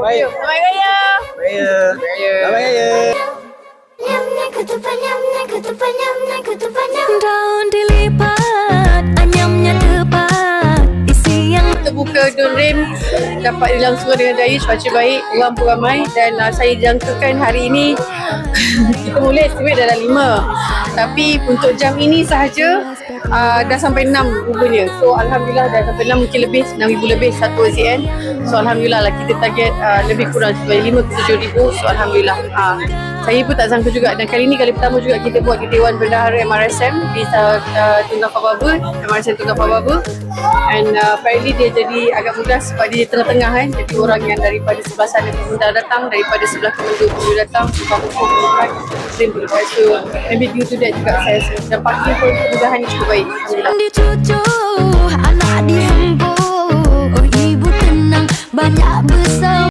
Baik. Selamat Raya. Raya. Selamat Raya. Daun dilipat, anyamnya tepat Isi yang Terbuka Dorim dapat dilangsungkan dengan jaya, cuaca baik, orang pun ramai dan uh, saya jangkakan hari ini kita mula estimate dalam lima. Tapi untuk jam ini sahaja uh, dah sampai enam rupanya. So Alhamdulillah dah sampai enam mungkin lebih, enam ribu lebih satu SCN. So Alhamdulillah lah kita target uh, lebih kurang sebagai lima ke tujuh ribu. So Alhamdulillah. Uh, saya pun tak sangka juga dan kali ni kali pertama juga kita buat di Dewan Bendahara MRSM di uh, Tunggal Fababa, MRSM Tunggal Fababa. And uh, apparently dia jadi agak mudah sebab dia tengah-tengah kan. Jadi orang yang daripada sebelah sana pun dah datang, daripada sebelah kementerian pun datang, sebab pun Muslim pun lepas tu. Maybe due to that juga saya. Dan parking pun kemudahannya cukup wait. Ditutu, anak dihembo, ibu tenang, banyak besar.